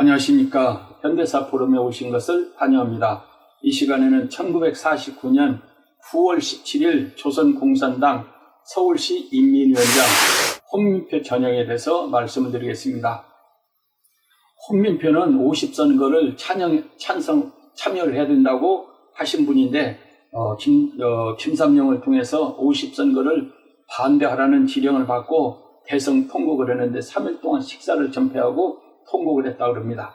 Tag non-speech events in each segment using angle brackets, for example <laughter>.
안녕하십니까. 현대사 포럼에 오신 것을 환영합니다. 이 시간에는 1949년 9월 17일 조선공산당 서울시 인민위원장 홍민표 전형에 대해서 말씀을 드리겠습니다. 홍민표는 50선거를 찬영, 찬성, 참여를 해야 된다고 하신 분인데, 어, 김, 어, 김삼룡을 통해서 50선거를 반대하라는 지령을 받고 대성 통곡을 했는데 3일 동안 식사를 전폐하고 통곡을 했다고 합니다.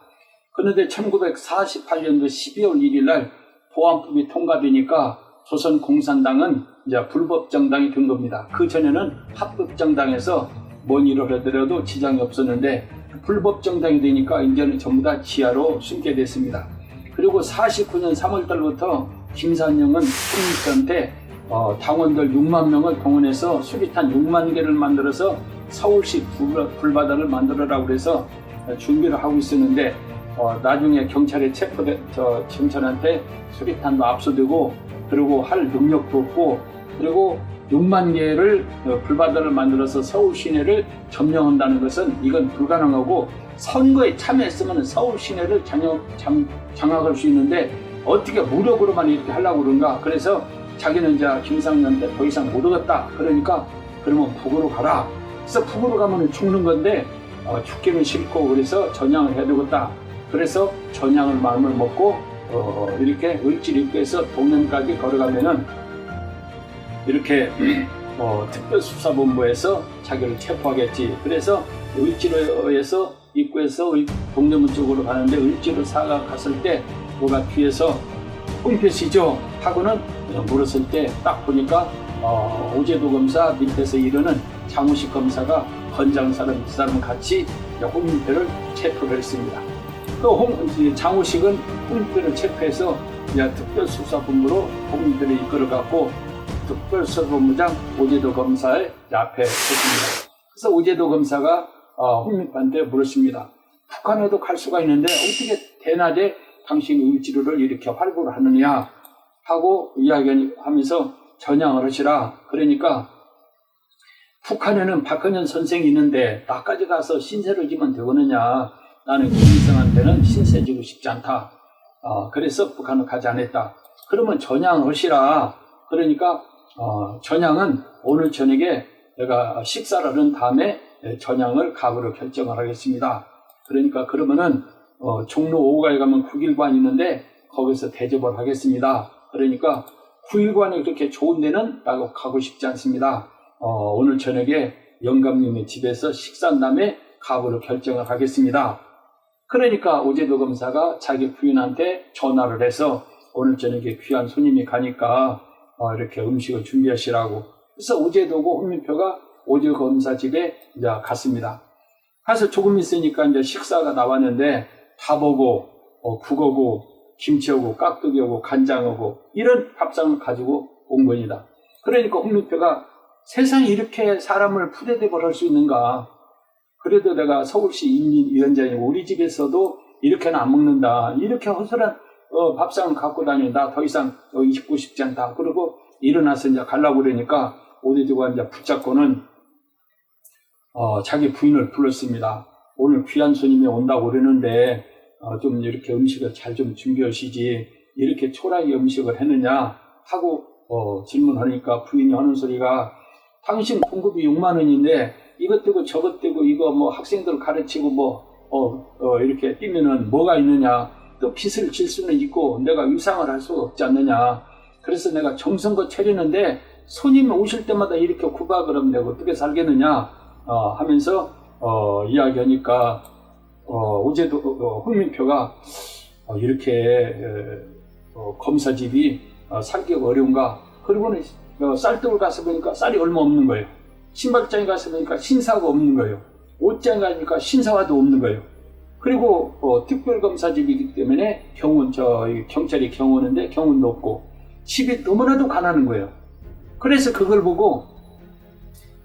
그런데 1948년도 12월 1일 날 보안법이 통과되니까 조선 공산당은 이제 불법 정당이 된 겁니다. 그 전에는 합법 정당에서 뭔 일을 하더라도 지장이 없었는데 불법 정당이 되니까 이제는 전부 다 지하로 숨게 됐습니다. 그리고 49년 3월 달부터 김산영은 총리한테 어, 당원들 6만 명을 동원해서 수리탄 6만 개를 만들어서 서울시 불- 불바다를 만들어라고 그래서 준비를 하고 있었는데 어, 나중에 경찰에 체포돼 저 경찰한테 수리탄도 압수되고 그리고 할 능력도 없고 그리고 6만 개를 어, 불바다를 만들어서 서울 시내를 점령한다는 것은 이건 불가능하고 선거에 참여했으면 서울 시내를 장악, 장, 장악할 수 있는데 어떻게 무력으로만 이렇게 하려고 그런가? 그래서 자기는 이제 김상현한테 더 이상 못 오겠다. 그러니까 그러면 북으로 가라. 그래서 북으로 가면 죽는 건데 어, 죽기는 싫고 그래서 전향을 해야 되겠다. 그래서 전향을 마음을 먹고 어, 이렇게 을지를 입고 해서 동면까지 걸어가면은 이렇게 <clears throat> 어, 특별수사본부에서 자기를 체포하겠지. 그래서 을지로에서 입구에서 을- 동대문 쪽으로 가는데 을지로 사가 갔을 때 뭐가 뒤에서 홍표시죠 하고는 물었을 때 딱 보니까 어, 오제도 검사 밑에서 이르는 장우식 검사가 건장 사람 두 사람 같이 홍민표를 체포를 했습니다. 그 홍, 장우식은 홍민표를 체포해서 특별수사본부로 홍민표를 이끌어갔고 특별수사본부장 오제도 검사의 앞에 섰습니다. 그래서 오제도 검사가 어, 홍민표한테 물었습니다. 북한에도 갈 수가 있는데 어떻게 대낮에 당신 의지로를 이렇게 활보를 하느냐 하고 이야기하면서 전향을 하시라. 그러니까 북한에는 박헌현 선생이 있는데 나까지 가서 신세를 지면 되겠느냐. 나는 김일성한테는 신세 지고 싶지 않다. 어, 그래서 북한을 가지 않았다. 그러면 전향을 하시라. 그러니까 어, 전향은 오늘 저녁에 내가 식사를 한 다음에 전향을 각오로 결정을 하겠습니다. 그러니까 그러면은 어, 종로 5가에 가면 9일관 있는데 거기서 대접을 하겠습니다. 그러니까 9일관이 그렇게 좋은 데는 나고 가고 싶지 않습니다. 어, 오늘 저녁에 영감님의 집에서 식사한 다음에 각오를 결정을 하겠습니다. 그러니까 오제도 검사가 자기 부인한테 전화를 해서 오늘 저녁에 귀한 손님이 가니까 어, 이렇게 음식을 준비하시라고. 그래서 오제도고 홍민표가 오제도 검사 집에 이제 갔습니다. 가서 조금 있으니까 이제 식사가 나왔는데 밥하고 어, 국하고 김치하고 깍두기하고 간장하고 이런 밥상을 가지고 온 겁니다. 그러니까 홍민표가 세상에 이렇게 사람을 푸대대벌 할수 있는가? 그래도 내가 서울시 인민위원장이고 우리 집에서도 이렇게는 안 먹는다. 이렇게 허술한 어, 밥상을 갖고 다닌다. 더 이상 여기 있고 싶지 않다. 그리고 일어나서 이제 가려고 그러니까 오대주가 이제 붙잡고는 어, 자기 부인을 불렀습니다. 오늘 귀한 손님이 온다고 그러는데 어, 좀 이렇게 음식을 잘 좀 준비하시지 이렇게 초라하게 음식을 했느냐 하고 어, 질문하니까 부인이 하는 소리가 당신 공급이 6만 원인데 이것 되고 저것 되고 이거 뭐 학생들 가르치고 뭐 어, 어, 이렇게 뛰면은 뭐가 있느냐. 또 빚을 질 수는 있고 내가 위상을 할 수가 없지 않느냐. 그래서 내가 정성껏 차리는데 손님 오실 때마다 이렇게 구박을 하면 내가 어떻게 살겠느냐 어, 하면서 어, 이야기하니까 어, 어제도 어, 홍민표가 어, 이렇게 에, 어, 검사집이 어, 살기가 어려운가. 그리고는 어, 쌀떡을 가서 보니까 쌀이 얼마 없는 거예요. 신발장에 가서 보니까 신사가 없는 거예요. 옷장에 가니까 신사화도 없는 거예요. 그리고 어, 특별검사집이기 때문에 경운 저이 경찰이 경호는데 경운도 없고 집이 너무나도 가난한 거예요. 그래서 그걸 보고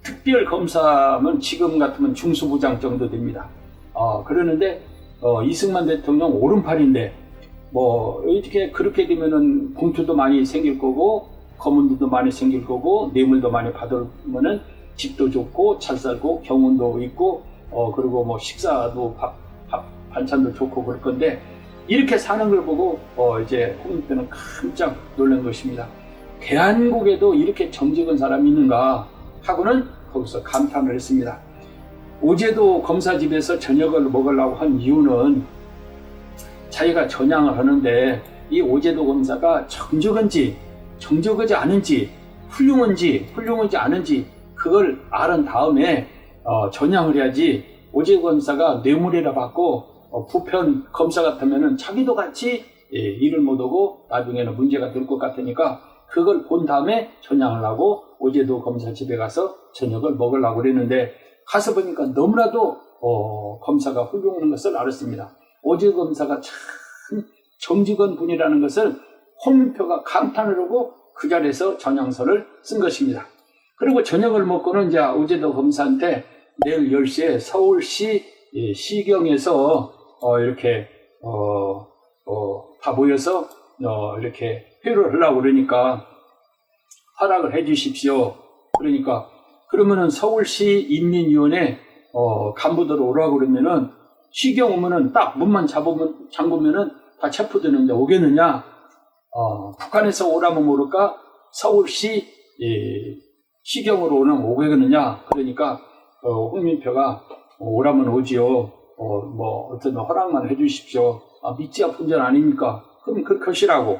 특별 검사면 지금 같으면 중수부장 정도 됩니다. 어, 그러는데 어, 이승만 대통령 오른팔인데 뭐 이렇게 그렇게 되면은 봉투도 많이 생길 거고 검은도 많이 생길 거고 뇌물도 많이 받으면은 집도 좋고 잘 살고 경운도 있고 어 그리고 뭐 식사도 밥, 밥 반찬도 좋고 그럴 건데 이렇게 사는 걸 보고 어, 이제 홍준표는 깜짝 놀란 것입니다. 대한국에도 이렇게 정직한 사람이 있는가 하고는 거기서 감탄을 했습니다. 어제도 검사 집에서 저녁을 먹으려고 한 이유는 자기가 전향을 하는데 이 오제도 검사가 정직한지 정직하지 않은지 훌륭한지 훌륭하지 않은지 그걸 알은 다음에 어, 전향을 해야지 오제도 검사가 뇌물이라 받고 어, 부편 검사 같으면은 자기도 같이 예, 일을 못하고 나중에는 문제가 될 것 같으니까 그걸 본 다음에 전향을 하고 오제도 검사 집에 가서 저녁을 먹으려고 그랬는데 가서 보니까 너무나도 어, 검사가 훌륭한 것을 알았습니다. 오제도 검사가 참 정직한 분이라는 것을 홍문표가 감탄을 하고 그 자리에서 전향서를 쓴 것입니다. 그리고 저녁을 먹고는 이제 오제도 검사한테 내일 10시에 서울시 예, 시경에서 어, 이렇게 어, 어, 다 모여서 어, 이렇게 회의를 하려고 그러니까 허락을 해 주십시오. 그러니까 그러면은 서울시 인민위원회 어, 간부들 오라고 그러면은 시경 오면은 딱 문만 잡으면 잠그면은 다 체포되는데 오겠느냐? 어, 북한에서 오라면 모를까 서울시 예, 시경으로 오면 오겠느냐? 그러니까 어, 홍민표가 어, 오라면 오지요. 어, 뭐 어떤 허락만 해주십시오. 아, 믿지 아픈 전 아닙니까? 그럼 그렇게 하시라고.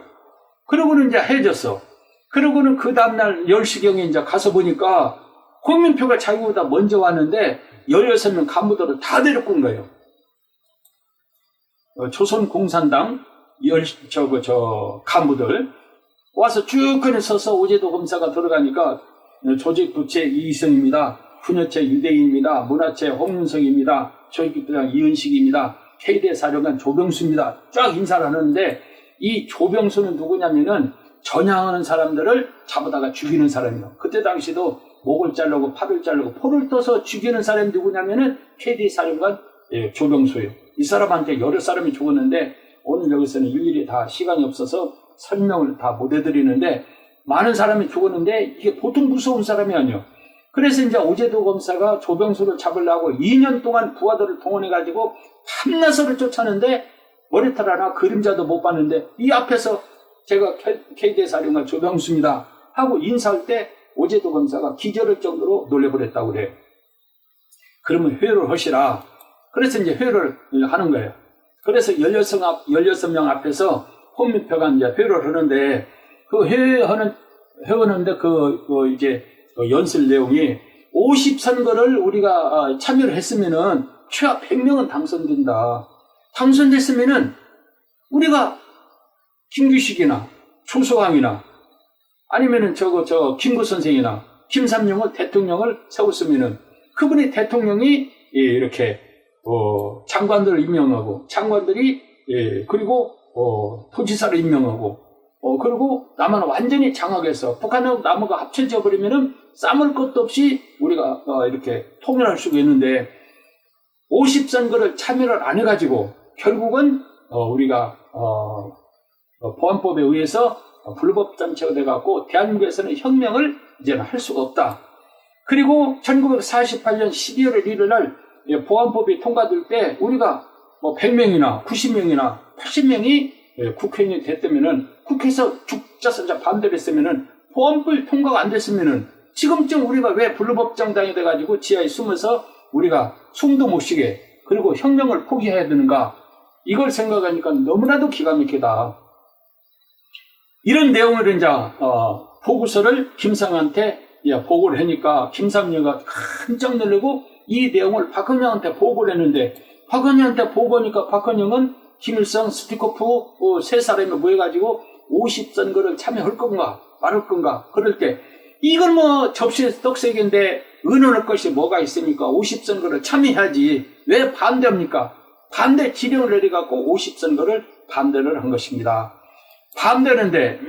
그러고는 이제 해줬어. 그러고는 그 다음날 10시경에 이제 가서 보니까 홍민표가 자기보다 먼저 왔는데 16명 간부들을 다 데리고 온 거예요. 어, 조선공산당 열, 저거, 저, 간부들 와서 쭉 그냥 서서 오제도 검사가 들어가니까 조직 부채 이희성입니다. 훈여체 유대인입니다. 문화체 홍윤석입니다. 조직부장 이은식입니다. K대 사령관 조병수입니다. 쫙 인사를 하는데 이 조병수는 누구냐면은 전향하는 사람들을 잡아다가 죽이는 사람이요. 그때 당시도 목을 자르고 팔을 자르고 포를 떠서 죽이는 사람이 누구냐면은 KD 사령관 예, 조병수예요. 이 사람한테 여러 사람이 죽었는데 오늘 여기서는 일일이 다 시간이 없어서 설명을 다 못 해드리는데 많은 사람이 죽었는데 이게 보통 무서운 사람이 아니에요. 그래서 이제 오제도 검사가 조병수를 잡으려고 2년 동안 부하들을 동원해가지고 밤낮을 쫓았는데 머리털 하나 그림자도 못 봤는데 이 앞에서 제가 KD 사령관 조병수입니다 하고 인사할 때 오제도 검사가 기절할 정도로 놀래버렸다고 그래요. 그러면 회를 하시라. 그래서 이제 회를 하는 거예요. 그래서 16명, 앞, 16명 앞에서 홍민표가 이제 회를 하는데 그 회하는, 회하는데 그, 그 이제 그 연설 내용이 50선거를 우리가 아, 참여를 했으면은 최하 100명은 당선된다. 당선됐으면은 우리가 김규식이나 초소왕이나 아니면은 저거 저 김구 선생이나 김삼룡을 대통령을 세웠으면은 그분이 대통령이 예, 이렇게 어, 장관들을 임명하고 장관들이 예, 그리고 어, 도지사를 임명하고 어, 그리고 남한을 완전히 장악해서 북한하고 남한과 합쳐져 버리면은 싸물 것도 없이 우리가 어, 이렇게 통일할 수가 있는데 50선거를 참여를 안 해가지고 결국은 어, 우리가 어, 어, 보안법에 의해서 불법 단체가 돼갖고 대한민국에서는 혁명을 이제는 할 수가 없다. 그리고 1948년 12월 1일 날 예, 보안법이 통과될 때 우리가 뭐 100명이나 90명이나 80명이 예, 국회의원이 됐다면은 국회에서 죽자선자 반대를 했으면은 보안법이 통과가 안 됐으면은 지금쯤 우리가 왜 불법정당이 돼가지고 지하에 숨어서 우리가 숨도 못 쉬게 그리고 혁명을 포기해야 되는가 이걸 생각하니까 너무나도 기가 막히다. 이런 내용을 이제 어, 보고서를 김상한테 예, 보고를 하니까 김상녀가 깜짝 놀라고 이 내용을 박헌영한테 보고를 했는데 박헌영한테 보고하니까 박헌영은 김일성, 스티코프 어, 세 사람이 모여가지고 50선거를 참여할 건가 말할 건가 그럴 때 이건 뭐 접시에서 떡색인데 의논할 것이 뭐가 있습니까? 50선거를 참여해야지 왜 반대합니까? 반대 지령을 내려갖고 50선거를 반대를 한 것입니다. 반대는데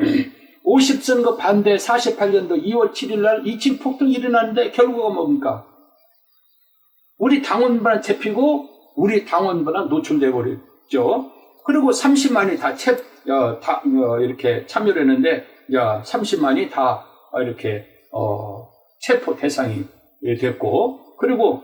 50선거 반대 48년도 2월 7일 날 2층 폭동이 일어났는데 결과가 뭡니까? 우리 당원분한 잡히고 우리 당원분한 노출돼 버렸죠. 그리고 30만이 다, 채, 어, 다 어, 이렇게 참여를 했는데 야, 30만이 다 이렇게 어, 체포 대상이 됐고 그리고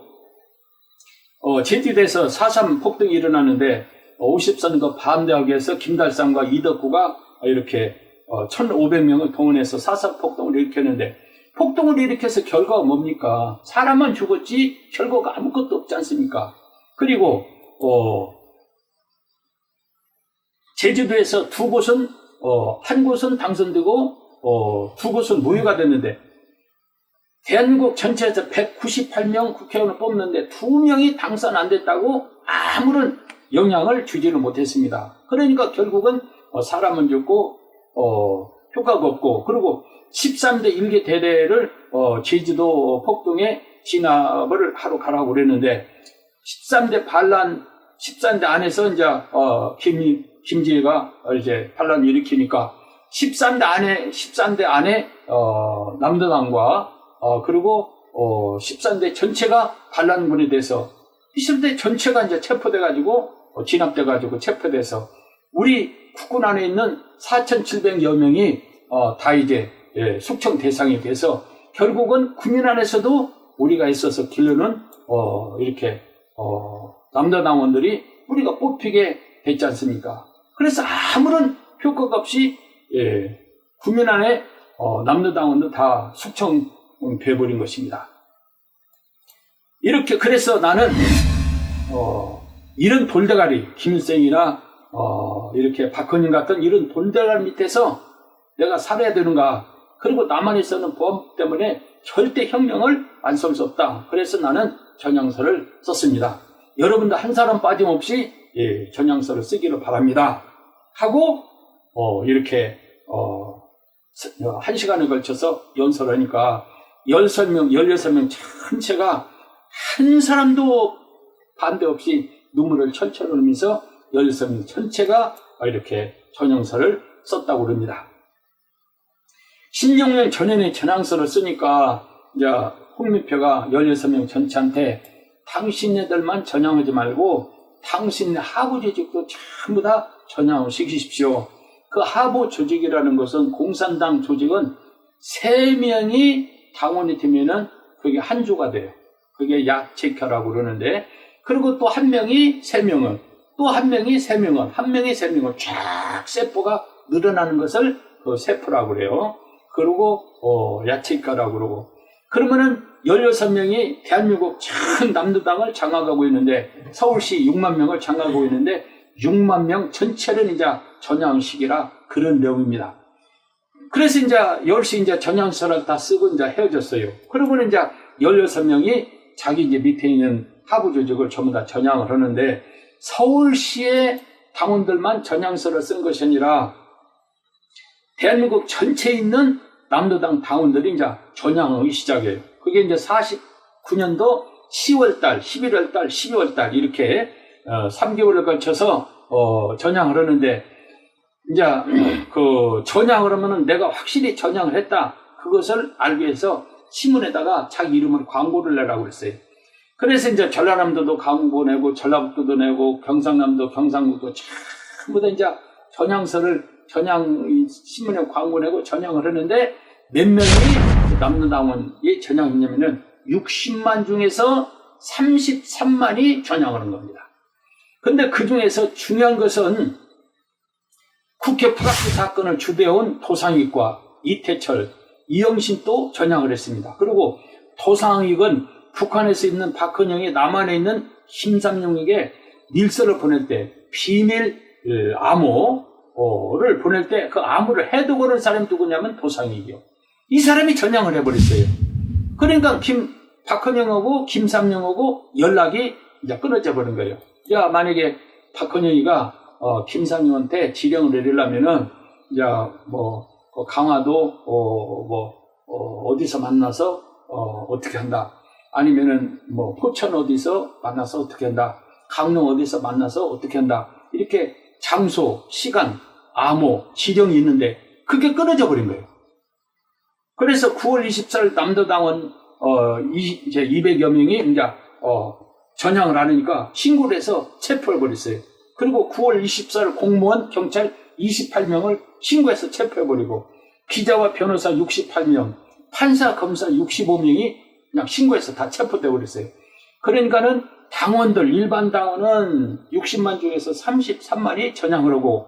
어, 제주도에서 4.3 폭동이 일어나는데 50선거 반대하기 위해서 김달상과 이덕구가 이렇게 1,500명을 동원해서 4.3 폭동을 일으켰는데 폭동을 일으켜서 결과가 뭡니까? 사람만 죽었지 결과가 아무것도 없지 않습니까? 그리고 어, 제주도에서 두 곳은 어, 한 곳은 당선되고 어, 두 곳은 무효가 됐는데 대한민국 전체에서 198명 국회의원을 뽑는데 두 명이 당선 안 됐다고 아무런 영향을 주지를 못했습니다. 그러니까 결국은 어, 사람은 죽고 어, 효과가 없고 그리고 13대 일개 대대를 어, 제주도 폭동에 진압을 하러 가라고 그랬는데 13대 반란 13대 안에서 이제 어, 김 김지혜가 이제 반란 일으키니까 13대 안에 13대 안에 어, 남도당과 어, 그리고 어, 13대 전체가 반란군에 대해서 20대 전체가 이제 체포돼 가지고 어, 진압돼 가지고 체포돼서 우리 국군 안에 있는 4,700여 명이 어, 다 이제 예, 숙청 대상이 돼서 결국은 국민 안에서도 우리가 있어서 길르는 어, 이렇게 어, 남자 당원들이 우리가 뽑히게 됐지 않습니까? 그래서 아무런 효과가 없이 예, 국민 안에 어, 남자 당원도 다 숙청 돼버린 것입니다. 이렇게 그래서 나는 어, 이런 돌대가리 김일성이나 어, 이렇게 박헌영 같은 이런 돌대가리 밑에서 내가 살아야 되는가 그리고 남한에 서는 보험 때문에 절대 혁명을 완성할 수 없다. 그래서 나는 전향서를 썼습니다. 여러분도 한 사람 빠짐없이 예, 전향서를 쓰기를 바랍니다. 하고 어, 이렇게 어, 한 시간에 걸쳐서 연설을 하니까 16명, 16명 전체가 한 사람도 반대 없이 눈물을 철철 흘리면서 16명 전체가 이렇게 전형서를 썼다고 그럽니다. 16년 전에 전향서를 쓰니까 이제 홍미표가 16명 전체한테 당신네들만 전향하지 말고 당신 하부 조직도 전부 다 전향을 시키십시오. 그 하부 조직이라는 것은 공산당 조직은 3명이 당원이 되면은 그게 한 주가 돼요. 그게 야체켜라고 그러는데 그리고 또 한 명이 세 명은 또 한 명이 세 명은 한 명이 세 명은 쫙 세포가 늘어나는 것을 그 세포라고 그래요. 그리고 어, 야채가라고 그러고 그러면은 16명이 대한민국 전 남도당을 장악하고 있는데 서울시 6만 명을 장악하고 있는데 6만 명 전체를 이제 전향식이라 그런 내용입니다. 그래서 이제 10시 이제 전향서를 다 쓰고 이제 헤어졌어요. 그러고는 이제 16명이 자기 이제 밑에 있는 하부 조직을 전부 다 전향을 하는데 서울시의 당원들만 전향서를 쓴 것이 아니라 대한민국 전체에 있는 남도당 당원들이 이제 전향하기 시작해요. 그게 이제 49년도 10월달, 11월달, 12월달 이렇게 어, 3개월을 걸쳐서 어, 전향을 하는데 이제 <clears throat> 그 전향을 하면은 내가 확실히 전향을 했다. 그것을 알기 위해서 신문에다가 자기 이름을 광고를 내라고 그랬어요. 그래서 이제 전라남도도 광고 내고 전라북도도 내고 경상남도 경상북도 전부 다 이제 전향서를 전향 신문에 광고 내고 전향을 하는데 몇 명이 남도당원이 전향했냐면은 60만 중에서 33만이 전향을 한 겁니다. 근데 그 중에서 중요한 것은 국회 프락스 사건을 주도해온 도상익과 이태철, 이영신도 전향을 했습니다. 그리고 도상익은 북한에서 있는 박헌영이 남한에 있는 김삼룡에게 밀서를 보낼 때 비밀 암호 를 보낼 때 그 암호를 해독하는 사람이 누구냐면 도상익이요. 이 사람이 전향을 해버렸어요. 그러니까 김 박헌영하고 김삼룡하고 연락이 이제 끊어져 버린 거예요. 야 만약에 박헌영이가 어, 김상용한테 지령을 내리려면은, 이제, 뭐, 어, 강화도, 어, 뭐, 어, 디서 만나서, 어, 떻게 한다. 아니면은, 뭐, 포천 어디서 만나서 어떻게 한다. 강릉 어디서 만나서 어떻게 한다. 이렇게 장소, 시간, 암호, 지령이 있는데, 그게 끊어져 버린 거예요. 그래서 9월 24일 남도당원, 어, 이, 이제 200여 명이 이제, 어, 전향을 하니까 신고를 해서 체포해 버렸어요. 그리고 9월 24일 공무원, 경찰 28명을 신고해서 체포해 버리고 기자와 변호사 68명, 판사, 검사 65명이 그냥 신고해서 다 체포돼 버렸어요. 그러니까는 당원들 일반 당원은 60만 중에서 33만이 전향을 하고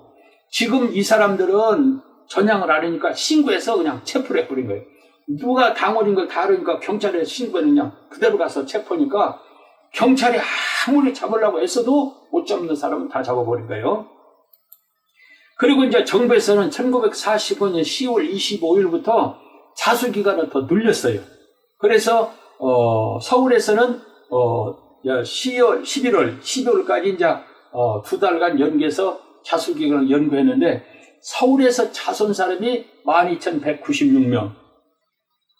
지금 이 사람들은 전향을 안 하니까 신고해서 그냥 체포를 해버린 거예요. 누가 당원인 걸다 알으니까 경찰에 신고했느냐 그대로 가서 체포니까 경찰이 아무리 잡으려고 애써도 못 잡는 사람은 다 잡아버린 거예요. 그리고 이제 정부에서는 1945년 10월 25일부터 자수 기간을 더 늘렸어요. 그래서 어, 서울에서는 어, 10월, 11월, 12월까지 이제 어, 두 달간 연기해서 자수 기간을 연구했는데 서울에서 자손 사람이 12,196명.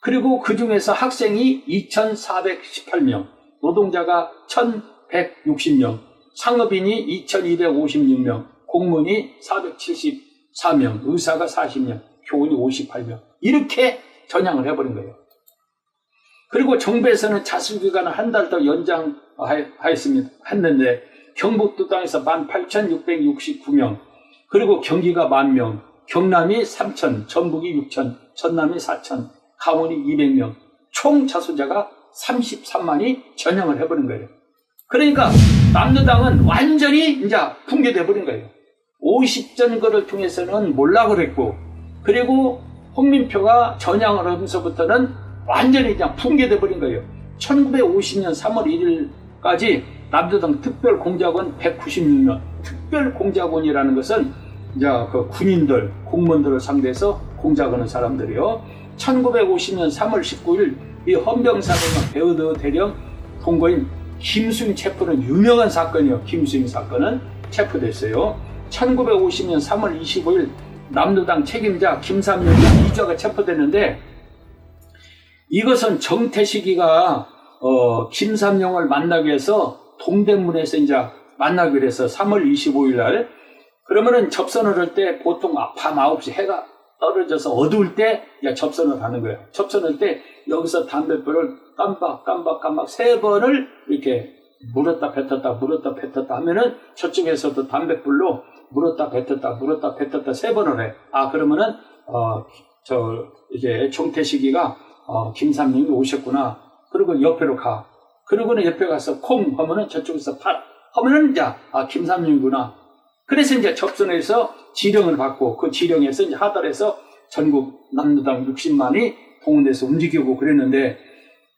그리고 그 중에서 학생이 2,418명, 노동자가 1,160명, 상업인이 2,256명, 공무원이 474명, 의사가 40명, 교원이 58명. 이렇게 전향을 해버린 거예요. 그리고 정부에서는 자수기간을 한 달 더 연장하였습니다. 했는데 경북도 땅에서 18,669명, 그리고 경기가 만 명, 경남이 3천, 전북이 6천, 전남이 4천, 강원이 200명, 총 자수자가 33만이 전향을 해버린 거예요. 그러니까 남노당은 완전히 이제 붕괴돼 버린 거예요. 50전거를 통해서는 몰락을 했고, 그리고 홍민표가 전향을 하면서부터는 완전히 그냥 붕괴돼 버린 거예요. 1950년 3월 1일까지 남도당 특별공작원 196명, 특별공작원이라는 것은 이제 그 군인들, 공무원들을 상대해서 공작하는 사람들이요. 1950년 3월 19일 이 헌병사관과 배우드 대령 통고인 김수임 체포는 유명한 사건이요. 김수임 사건은 체포됐어요. 1950년 3월 25일 남도당 책임자 김삼룡 이좌가 체포됐는데 이것은 정태식이가 어, 김삼룡을 만나기 위해서 동대문에서 이제 만나기로 해서 3월 25일 날 그러면은 접선을 할 때 보통 밤 9시 해가 떨어져서 어두울 때 야, 접선을 하는 거예요. 접선할 때 여기서 담뱃불을 깜박 깜박 깜박 세 번을 이렇게 물었다 뱉었다 물었다 뱉었다 하면은 저쪽에서도 담뱃불로 물었다 뱉었다 물었다 뱉었다 세 번을 해. 아 그러면은 어 저 이제 정태식이가 어, 김삼룡이 오셨구나. 그리고 옆에로 가. 그러고는 옆에 가서 콩 하면은 저쪽에서 팥 하면은 이제 아 김삼룡이구나. 그래서 이제 접선해서 지령을 받고 그 지령에서 이제 하달해서 전국 남노당 60만이 동원돼서 움직이고 그랬는데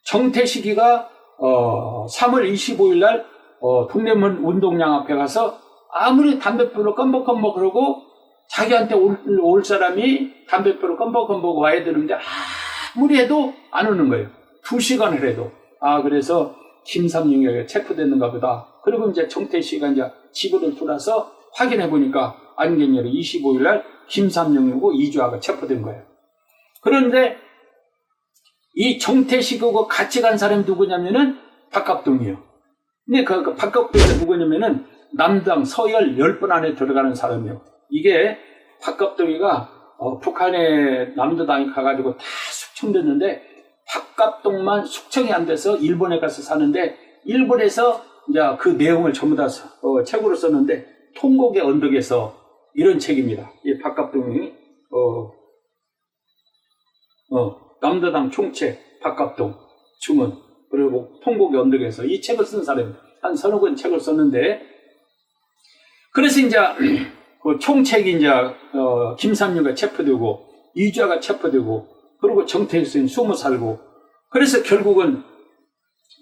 정태식이가 어 3월 25일 날 어, 동대문 운동장 앞에 가서 아무리 담배불로 껌벅껌벅 그러고 자기한테 올, 올 사람이 담배불로 껌벅껌벅 와야 되는데 아무리 해도 안 오는 거예요. 두 시간을 해도. 아, 그래서 김삼룡에게 체포됐는가 보다. 그리고 이제 정태식이가 이제 집으로 돌아서 확인해 보니까 안개년에 25일 날 김삼룡이고 이주아가 체포된 거예요. 그런데 이 정태식하고 같이 간 사람이 누구냐면은 박갑동이에요. 근데 그, 그 박갑동이 누구냐면은 남당 서열 10번 안에 들어가는 사람이에요. 이게 박갑동이가 어, 북한에 남도당이 가가지고 다 숙청됐는데 박갑동만 숙청이 안 돼서 일본에 가서 사는데 일본에서 이제 그 내용을 전부 다 어, 책으로 썼는데 통곡의 언덕에서 이런 책입니다. 이 박갑동이 어, 어, 남도당 총책 박갑동 주문 그리고 통곡의 언덕에서 이 책을 쓴 사람이 한 서너 권 책을 썼는데 그래서 이제 <clears throat> 그 총책이 이제 어, 김삼류가 체포되고 이주아가 체포되고 그리고 정태일선이 숨어 살고 그래서 결국은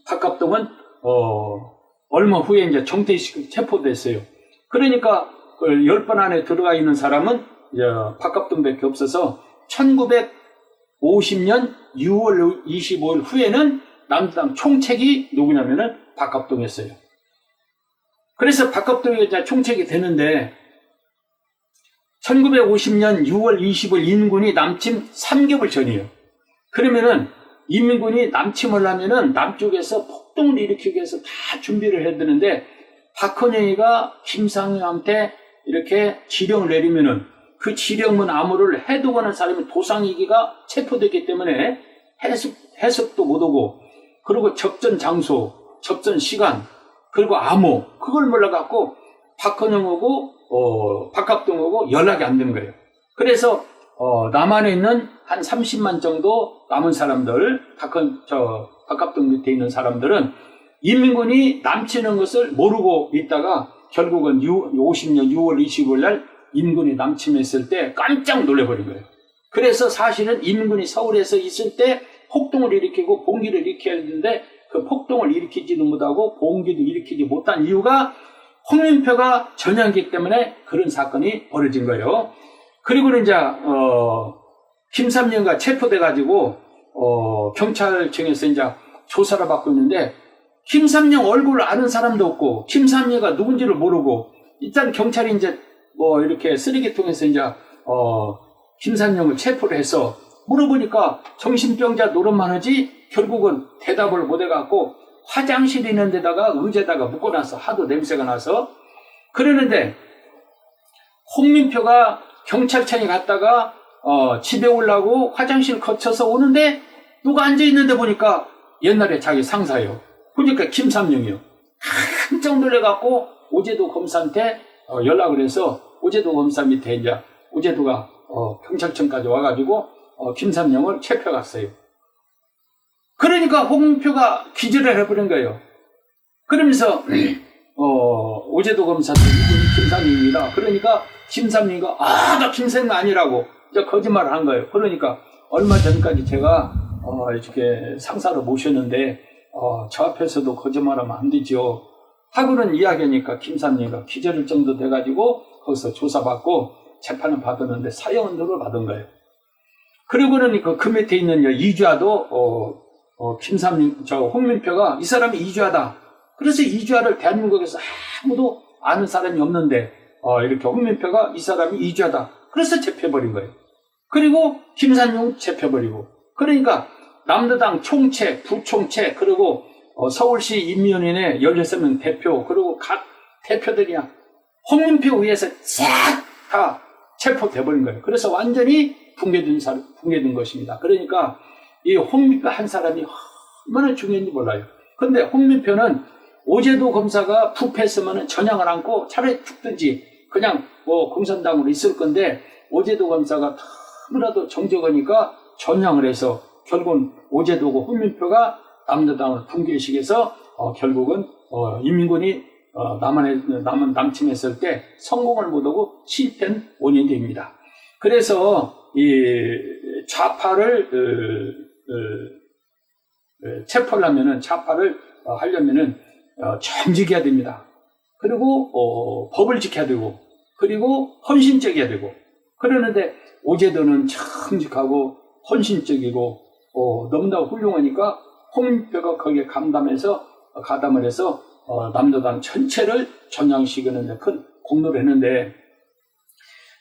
박갑동은 어, 얼마 후에 이제 정태식 체포됐어요. 그러니까 그 10번 안에 들어가 있는 사람은 이제 박갑동밖에 없어서 1950년 6월 25일 후에는 남당 총책이 누구냐면은 박갑동이었어요. 그래서 박갑동이 이제 총책이 되는데 1950년 6월 20일 인군이 남침 3개월 전이에요. 그러면은 인민군이 남침을 하면은 남쪽에서 폭동을 일으키기 위해서 다 준비를 해야 되는데 박헌영이가 김상현한테 이렇게 지령을 내리면은 그 지령문 암호를 해독하는 사람이 도상이기가 체포됐기 때문에 해석, 해석도 못하고 그리고 접전 장소, 접전 시간 그리고 암호 그걸 몰라갖고 박헌영하고 어, 박갑동하고 연락이 안 되는 거예요. 그래서 어, 남한에 있는 한 30만 정도 남은 사람들, 박헌, 저, 박갑동 밑에 있는 사람들은 인민군이 남치는 것을 모르고 있다가 결국은 50년 6월 25일 날 인민군이 남침했을 때 깜짝 놀래버린 거예요. 그래서 사실은 인민군이 서울에서 있을 때 폭동을 일으키고 봉기를 일으켜야 했는데 그 폭동을 일으키지도 못하고 봉기도 일으키지 못한 이유가 홍민표가 전향기 때문에 그런 사건이 벌어진 거예요. 그리고는 이제 어, 김삼년가 체포돼 가지고 어, 경찰청에서 이제 조사를 받고 있는데 김삼년 얼굴을 아는 사람도 없고 김삼년가 누군지를 모르고 일단 경찰이 이제 뭐 이렇게 쓰레기통에서 이제 어, 김삼년을 체포를 해서 물어보니까 정신병자 노릇만 하지 결국은 대답을 못 해갖고 화장실 있는 데다가 의자다가 묶어놨어 하도 냄새가 나서 그러는데 홍민표가 경찰청에 갔다가 어, 집에 오려고 화장실 거쳐서 오는데 누가 앉아 있는데 보니까 옛날에 자기 상사예요. 그러니까 김삼룡이요. 깜짝 놀래갖고 오제도 검사한테 어, 연락을 해서 오제도 검사 밑에 이제 오제도가 어, 경찰청까지 와가지고 어, 김삼룡을 체포갔어요. 그러니까 홍표가 기절을 해버린 거예요. 그러면서 어, 오제도 검사도 이분이 김삼룡입니다. 그러니까 김삼룡이가 아, 나 김삼룡 아니라고 이제 거짓말을 한 거예요. 그러니까 얼마 전까지 제가 어, 이렇게 상사로 모셨는데 어, 저 앞에서도 거짓말하면 안 되죠. 하고는 이야기하니까 김삼룡이가 기절을 정도 돼가지고 거기서 조사받고 재판을 받았는데 사형 언도를 받은 거예요. 그리고는 그, 그 밑에 있는 이주아도 어, 어, 김삼룡 저 홍민표가 이 사람이 이주아다. 그래서 이주아를 대한민국에서 아무도 아는 사람이 없는데 어, 이렇게 홍민표가 이 사람이 이주아다. 그래서 잡혀버린 거예요. 그리고 김삼룡 잡혀버리고 그러니까 남도당 총체, 부총체 그리고 어, 서울시 인민위원회 16명 대표 그리고 각 대표들이야 홍민표 의해서 싹다 체포돼버린 거예요. 그래서 완전히 붕괴된, 사, 붕괴된 것입니다. 그러니까 이 홍민표 한 사람이 얼마나 중요한지 몰라요. 근데 홍민표는 오제도 검사가 부패했으면 전향을 안고 차라리 죽든지 그냥 뭐 공산당으로 있을 건데 오제도 검사가 너무나도 정적하니까 전향을 해서 결국은 오제도고 홍민표가 남도당을 붕괴시켜서 어, 결국은 어, 인민군이 어, 남한에 남한 남침했을 때 성공을 못하고 실패한 원인이 됩니다. 그래서 이 좌파를 어, 어, 체포하려면은 좌파를 어, 하려면은 어, 정직해야 됩니다. 그리고 어, 법을 지켜야 되고 그리고 헌신적이어야 되고 그러는데 오제도는 정직하고 헌신적이고 어, 너무나 훌륭하니까 거기에 감담해서 어, 가담을 해서 어, 남도당 전체를 전향시키는 데 큰 공로를 했는데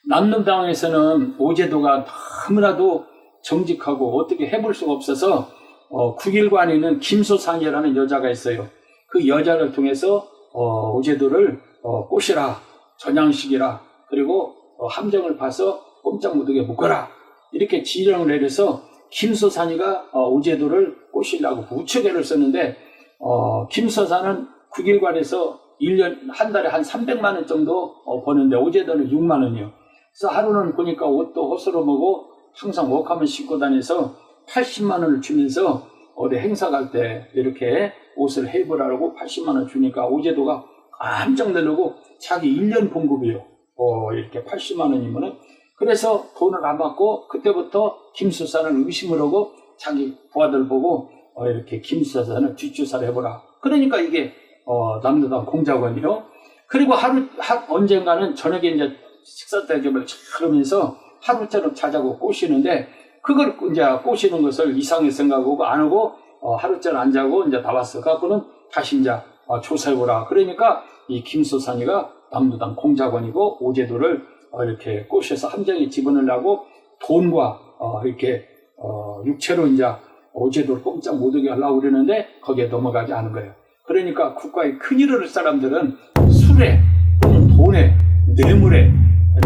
남도당에서는 오제도가 너무나도 정직하고 어떻게 해볼 수가 없어서 어, 국일관에 있는 김소상이라는 여자가 있어요. 그 여자를 통해서 어, 오제도를 어, 꼬시라, 전향시키라, 그리고 어, 함정을 봐서 꼼짝 못하게 묶어라 이렇게 지령을 내려서 김소산이가 어, 오제도를 꼬시려고 우체계를 썼는데 어, 김소산은 국일관에서 1년 한 달에 한 300만 원 정도 어, 버는데 오제도는 6만 원이요. 그래서 하루는 보니까 옷도 허스로 먹고 항상 옷가면 신고 다녀서 80만 원을 주면서 어디 행사 갈 때 이렇게 옷을 해보라고 80만 원 주니까 오제도가 깜짝 놀라고 자기 1년 봉급이요. 어, 이렇게 80만 원이면은 그래서 돈을 안 받고 그때부터 김수산을 의심을 하고 자기 부하들 보고 어, 이렇게 김수산을 뒷주사를 해보라. 그러니까 이게 어, 남도당 공작원이요. 그리고 하루 하, 언젠가는 저녁에 이제 식사 대접을 하면서 하루처럼 자자고 꼬시는데 그걸 이제 꼬시는 것을 이상하게 생각하고 안 하고 어, 하루째 안 자고 이제 나왔어. 갖고는 다시 이제 어, 조사해보라. 그러니까 이 김소산이가 남도당 공작원이고 오제도를 어, 이렇게 꼬셔서 함정에 집어넣으려고 돈과 어, 이렇게 어, 육체로 이제 오제도를 꼼짝 못하게 하려고 그러는데 거기에 넘어가지 않은 거예요. 그러니까 국가의 큰일을 할 사람들은 술에 또는 돈에 뇌물에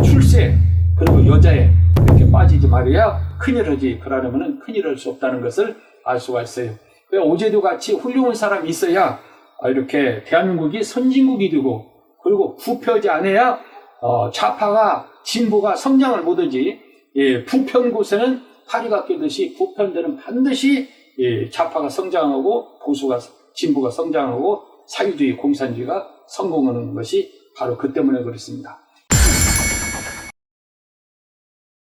출세 그리고 여자에 이렇게 빠지지 말아야 큰일 하지 그러려면 큰일 할 수 없다는 것을 알 수가 있어요. 오제도 같이 훌륭한 사람이 있어야 이렇게 대한민국이 선진국이 되고 그리고 부패하지 않아야 어, 좌파가 진보가 성장을 못하지 예, 부편 곳에는 파리가 끼듯이 부편들은 반드시 예, 좌파가 성장하고 보수가 진보가 성장하고 사회주의 공산주의가 성공하는 것이 바로 그 때문에 그렇습니다.